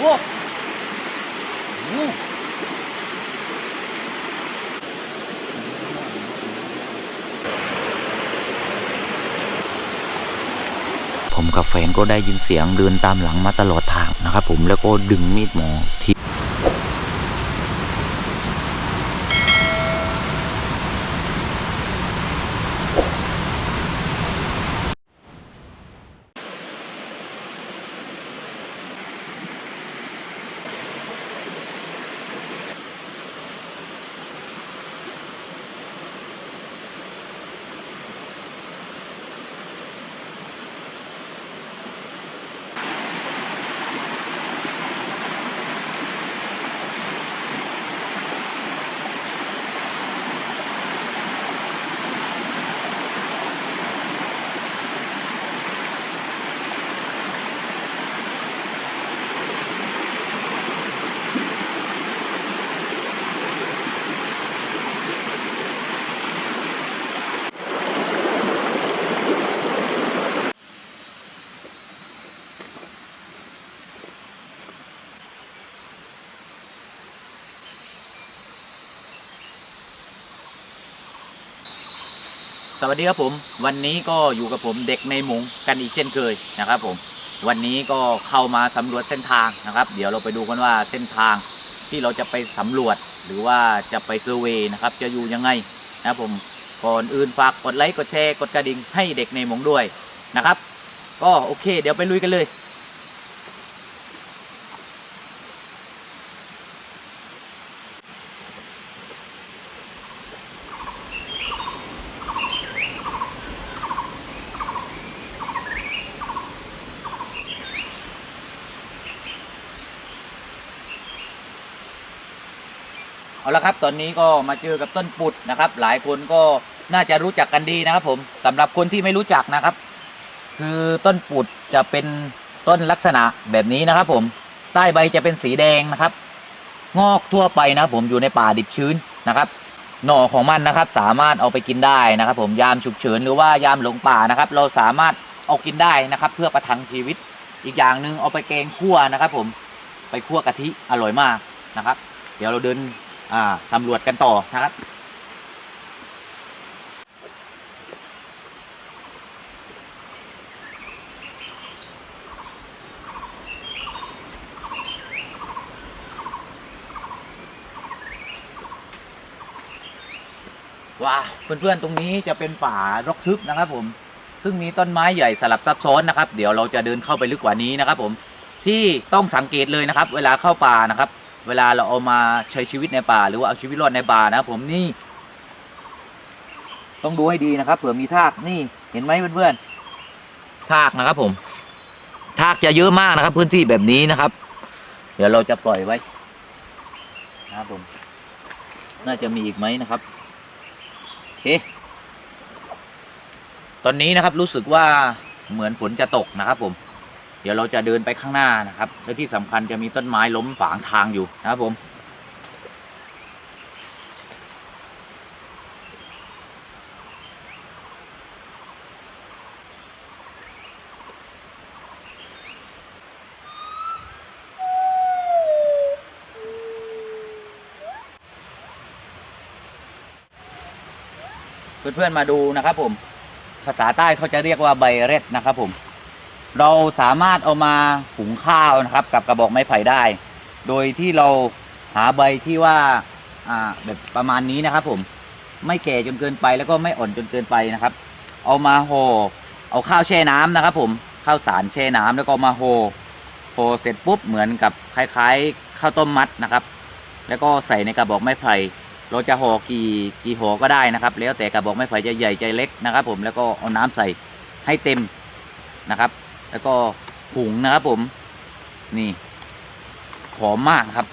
โว้โหผมกับแฟนก็ได้ยินเสียงเดินตามหลังมาตลอดทางนะครับผมแล้วก็ดึงมีดหมอที่ สวัสดีครับผมวันนี้ก็อยู่กับผมเด็กในหมงกันอีกเช่นเคยนะครับผมวันนี้ก็เข้ามาสำรวจเส้นทางนะครับ เดี๋ยวเราไปดูกันว่าเส้นทางที่เราจะไปสำรวจหรือว่าจะไปเซอร์เวย์นะครับ จะอยู่ยังไงนะครับผมก่อนอื่นฝากกดไลค์กดแชร์กดกระดิ่งให้เด็กในหมงด้วยนะครับ ก็โอเค เดี๋ยวไปลุยกันเลย ละครับ ตอนนี้ก็มาเจอกับต้นปุดนะครับ หลายคนก็น่าจะรู้จักกันดีนะครับ ผมสำหรับคนที่ไม่รู้จักนะครับ คือต้นปุดจะเป็นต้นลักษณะแบบนี้นะครับ ผมใต้ใบจะเป็นสีแดงนะครับ งอกทั่วไปนะผมอยู่ในป่าดิบชื้นนะครับ หน่อของมันนะครับ สามารถเอาไปกินได้นะครับ ผมยามฉุกเฉินหรือว่ายามหลงป่านะครับ เราสามารถเอากินได้นะครับ เพื่อประทังชีวิต อีกอย่างหนึ่งเอาไปแกงคั่วนะครับ ผมไปคั่วกะทิอร่อยมากนะครับ เดี๋ยวเราเดิน สำรวจกันต่อนะครับว้าวเพื่อนๆตรงนี้จะเป็นป่ารกทึบนะครับ ผม ซึ่งมีต้นไม้ใหญ่สลับซับซ้อนนะครับ เดี๋ยวเราจะเดินเข้าไปลึกกว่านี้นะครับ ผมที่ต้องสังเกตเลยนะครับ เวลาเข้าป่านะครับ เวลาเราเอามาใช้ชีวิตในป่า หรือว่าเอาชีวิตรอดในป่านะครับผมนี่ ต้องดูให้ดีนะครับเผื่อมีทากนี่เห็นไหมเพื่อนๆทากนะครับ ผม ทากจะเยอะมากนะครับ พื้นที่แบบนี้นะครับ เดี๋ยวเราจะปล่อยไว้ นะครับผม น่าจะมีอีกไหมนะครับโอเคตอนนี้นะครับรู้สึกว่าเหมือนฝนจะตกนะครับผม เดี๋ยวเราจะเดินไปข้างหน้านะครับ และที่สำคัญจะมีต้นไม้ล้มขวางทางอยู่นะครับผมเพื่อนๆมาดูนะครับผม ภาษาใต้เขาจะเรียกว่าใบเร็ดนะครับผม เราสามารถเอามาหุงข้าวนะครับ กับกระบอกไม้ไผ่ได้ โดยที่เราหาใบที่ว่าอ่าแบบประมาณนี้นะครับ ผมไม่แก่จนเกินไปแล้วก็ไม่อ่อนจนเกินไปนะครับ เอามาห่อเอาข้าวแช่น้ำนะครับ ผมข้าวสารแช่น้ำแล้วก็มาห่อห่อเสร็จปุ๊บเหมือนกับคล้าย ๆ ข้าวต้มมัดนะครับ แล้วก็ใส่ในกระบอกไม้ไผ่เราจะห่อกี่กี่ห่อก็ได้นะครับ แล้วแต่กระบอกไม้ไผ่จะใหญ่ใจเล็กนะครับ ผมแล้วก็เอาน้ำใส่ให้เต็มนะครับ แล้วก็หุงนะครับผม นี่หอมมากครับ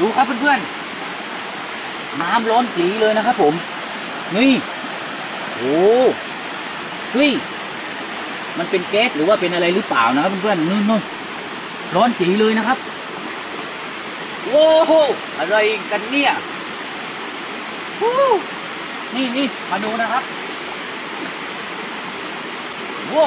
ดูครับเพื่อนๆ น้ำร้อนจีเลยนะครับผม นี่โอ้เฮ้ยมันเป็นแก๊สหรือว่าเป็นอะไรหรือเปล่านะครับเพื่อนๆนู่นนู่นร้อนจีเลยนะครับโอ้โหอะไรกันเนี่ยนี่นี่มาดูนะครับโว้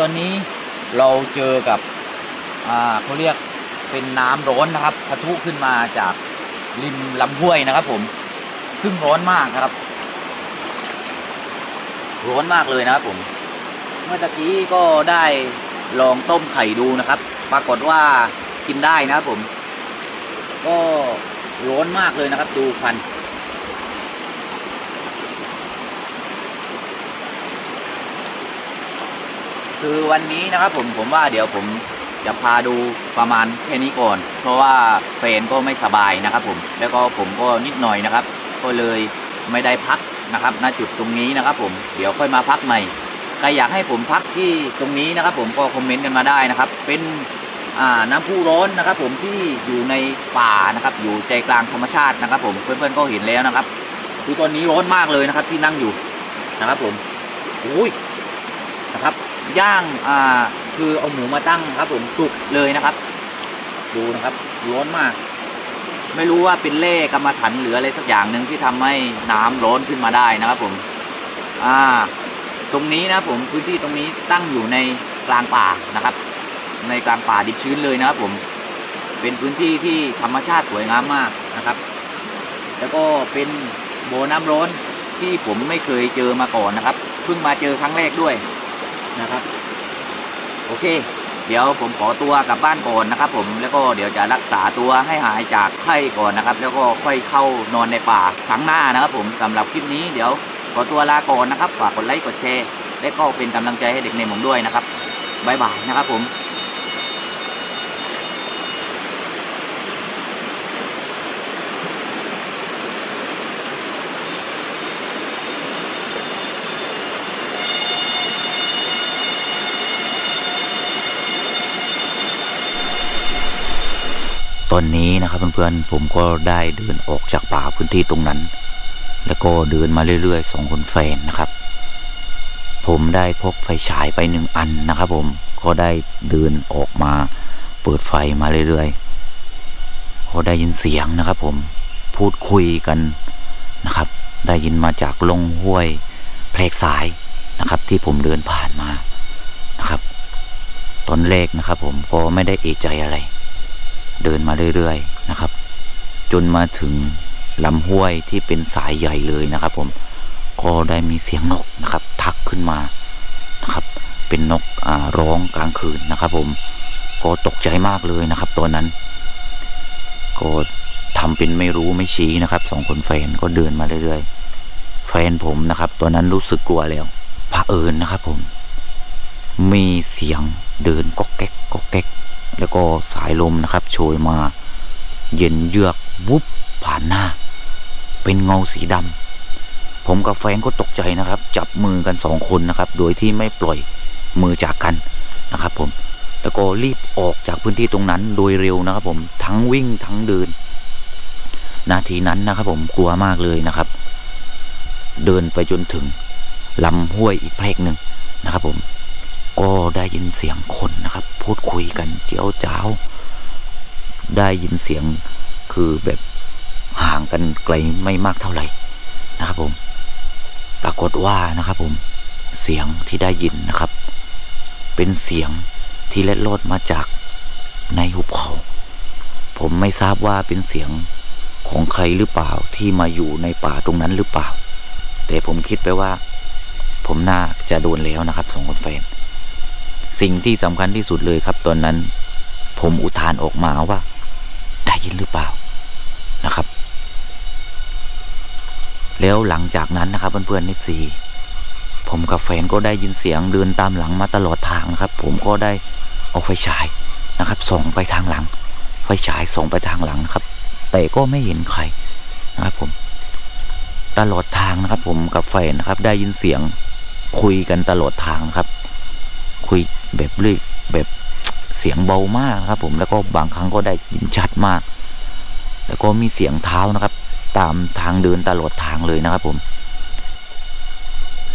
ตอนนี้เราเจอกับอ่าเขาเรียกเป็นน้ำร้อนนะครับปะทุขึ้นมาจากริมลำห้วยนะครับ ผมซึ่งร้อนมากนะครับ ร้อนมากเลยนะครับผม เมื่อตะกี้ก็ได้ลองต้มไข่ดูนะครับ ปรากฏว่ากินได้นะครับผม ก็ร้อนมากเลยนะครับ ดูควัน คือวันนี้นะครับผมผมว่าเดี๋ยวผมจะพาดูประมาณแค่นี้ก่อน เพราะว่าแฟนก็ไม่สบายนะครับผมแล้วก็ผมก็นิดหน่อยนะครับ ก็เลยไม่ได้พักนะครับณจุดตรงนี้นะครับผมเดี๋ยวค่อยมาพักใหม่ใครอยากให้ผมพักที่ตรงนี้นะครับ ผมก็คอมเมนต์กันมาได้นะครับ เป็นน้ำพุร้อนนะครับ ผมที่อยู่ในป่านะครับ อยู่ใจกลางธรรมชาตินะครับ ผมเพื่อนๆก็เห็นแล้วนะครับ คือตอนนี้ร้อนมากเลยนะครับที่นั่งอยู่นะครับ ผมอุ้ยนะครับ ย่างอ่าคือเอาหมูมาตั้งครับผมสุกเลยนะครับ ดูนะครับร้อนมาก ไม่รู้ว่าเป็นเล่กรรมฐานหรืออะไรสักอย่างหนึ่งที่ทำให้น้ำร้อนขึ้นมาได้นะครับผมอ่าตรงนี้นะผมพื้นที่ตรงนี้ตั้งอยู่ในกลางป่านะครับ ในกลางป่าดิบชื้นเลยนะครับผมเป็นพื้นที่ที่ธรรมชาติสวยงามมากนะครับ แล้วก็เป็นโบน้ำร้อนที่ผมไม่เคยเจอมาก่อนนะครับ เพิ่งมาเจอครั้งแรกด้วย นะครับ โอเค เดี๋ยวผมขอตัวกลับบ้านก่อนนะครับ ผมแล้วก็เดี๋ยวจะรักษาตัวให้หายจากไข้ก่อนนะครับ แล้วก็ค่อยเข้านอนในป่าครั้งหน้านะครับ ผมสำหรับคลิปนี้เดี๋ยวขอตัวลาก่อนนะครับฝากกดไลค์กดแชร์และก็เป็นกำลังใจให้เด็กในผมด้วยนะครับบายบายนะครับผม อนนี้นะครับเพื่อนๆผมก็ได้เดินออกจากป่าพื้นที่ตรงนั้น แล้วก็เดินมาเรื่อยๆสองคนแฟนนะครับ ผมได้พกไฟฉายไปหนึ่งอันนะครับ ผมก็ได้เดินออกมาเปิดไฟมาเรื่อยๆก็ได้ยินเสียงนะครับ ผมพูดคุยกันนะครับ ได้ยินมาจากลงห้วยแพรกสายนะครับ ที่ผมเดินผ่านมานะครับ ตอนแรกนะครับ ผมก็ไม่ได้เอะใจอะไร เดินมาเรื่อยๆนะครับ จนมาถึงลำห้วยที่เป็นสายใหญ่เลยนะครับ ผมก็ได้มีเสียงนกนะครับ ทักขึ้นมานะครับ เป็นนกอ่าร้องกลางคืนนะครับ ผมก็ตกใจมากเลยนะครับตอนนั้น ก็ทำเป็นไม่รู้ไม่ชี้นะครับสองคนแฟนก็เดินมาเรื่อยๆแฟนผมนะครับตอนนั้นรู้สึกกลัวแล้วพระเอิญนะครับ ผม มีเสียงเดินก๊อกแก๊กก๊อกแก๊ก แล้วก็สายลมนะครับ โชยมา เย็นเยือกวุบผ่านหน้า เป็นเงาสีดำผมกับแฟนก็ตกใจนะครับ จับมือกันสองคนนะครับ โดยที่ไม่ปล่อยมือจากกันนะครับ ผม แล้วก็รีบออกจากพื้นที่ตรงนั้นโดยเร็วนะครับ ผมทั้งวิ่งทั้งเดิน นาทีนั้นนะครับ ผมกลัวมากเลยนะครับ เดินไปจนถึงลำห้วยอีกแพรกหนึ่งนะครับ ผม ก็ได้ยินเสียงคนนะครับ พูดคุยกันเจียวจ้าว ได้ยินเสียงคือแบบห่างกันไกลไม่มากเท่าไหร่นะครับผม ปรากฏว่านะครับผมเสียงที่ได้ยินนะครับ เป็นเสียงที่เล็ดลอดมาจากในหุบเขา ผมไม่ทราบว่าเป็นเสียงของใครหรือเปล่าที่มาอยู่ในป่าตรงนั้นหรือเปล่า แต่ผมคิดไปว่า ผมน่าจะโดนแล้วนะครับสองคนแฟน สิ่งที่สำคัญที่สุดเลยครับตอนนั้น ผมอุทานออกมาว่า ได้ยินหรือเปล่านะครับ แล้วหลังจากนั้นนะครับเพื่อนๆนิดสีผมกับแฟนก็ได้ยินเสียงเดินตามหลังมาตลอดทางนะครับ ผมก็ได้เอาไฟฉายนะครับ ส่องไปทางหลัง ไฟฉายส่องไปทางหลังนะครับ แต่ก็ไม่เห็นใครนะครับผม ตลอดทางนะครับ ผมกับแฟนนะครับ ได้ยินเสียงคุยกันตลอดทางครับ คุย แบบเรื่อยแบบเสียงเบามากครับ ผมแล้วก็บางครั้งก็ได้ยินชัดมาก แล้วก็มีเสียงเท้านะครับ ตามทางเดินตลอดทางเลยนะครับ ผม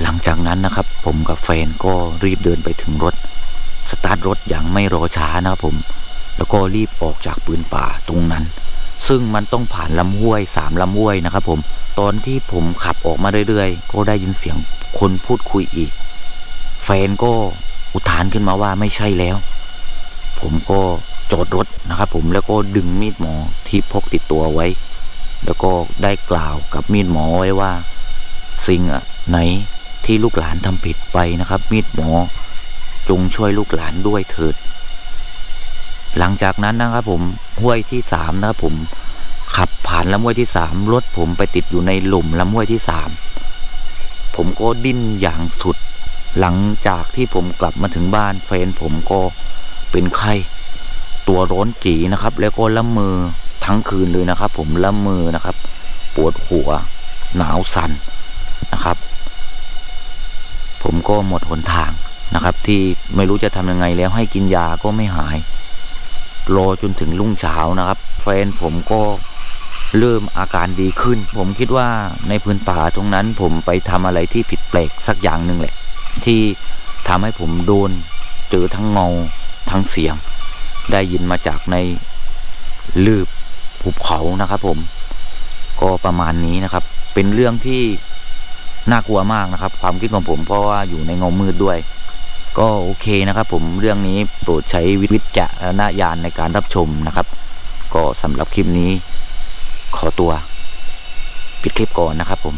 หลังจากนั้นนะครับ ผมกับแฟนก็รีบเดินไปถึงรถสตาร์ทรถอย่างไม่รอช้านะครับผม แล้วก็รีบออกจากปืนป่าตรงนั้น ซึ่งมันต้องผ่านลำห้วยสามลำห้วยนะครับ ผม ตอนที่ผมขับออกมาเรื่อยๆ ก็ได้ยินเสียงคนพูดคุยอีก แฟนก็ อุทานขึ้นมาว่าไม่ใช่แล้ว ผมก็จอดรถนะครับ ผมแล้วก็ดึงมีดหมอที่พกติดตัวไว้ แล้วก็ได้กล่าวกับมีดหมอไว้ว่า สิ่งอะไหนที่ลูกหลานทำผิดไปนะครับ มีดหมอ จงช่วยลูกหลานด้วยเถิด หลังจากนั้นนะครับผมห้วยที่สามนะครับผมขับผ่านลำห้วยที่สามรถผมไปติดอยู่ในหลุมลำห้วยที่สามผมก็ดิ้นอย่างสุด หลังจากที่ผมกลับมาถึงบ้านแฟนผมก็เป็นไข้ตัวร้อนจีนะครับ แล้วก็ละมือทั้งคืนเลยนะครับ ผมละมือนะครับ ปวดหัวหนาวสั่นนะครับ ผมก็หมดหนทางนะครับ ที่ไม่รู้จะทำยังไงแล้วให้กินยาก็ไม่หาย รอจนถึงรุ่งเช้านะครับ แฟนผมก็เริ่มอาการดีขึ้น ผมคิดว่าในพื้นป่าตรงนั้นผมไปทำอะไรที่ผิดแปลกสักอย่างหนึ่งแหละ ที่ทำให้ผมโดนเจอทั้งเงาทั้งเสียง ได้ยินมาจากในลืบภูเขานะครับผมก็ประมาณนี้นะครับ เป็นเรื่องที่น่ากลัวมากนะครับ ความคิดของผมเพราะว่าอยู่ในเงามืดด้วย ก็โอเคนะครับ ผมเรื่องนี้โปรดใช้วิจารณญาณในการรับชมนะครับ ก็สำหรับคลิปนี้ขอตัว ปิดคลิปก่อนนะครับผม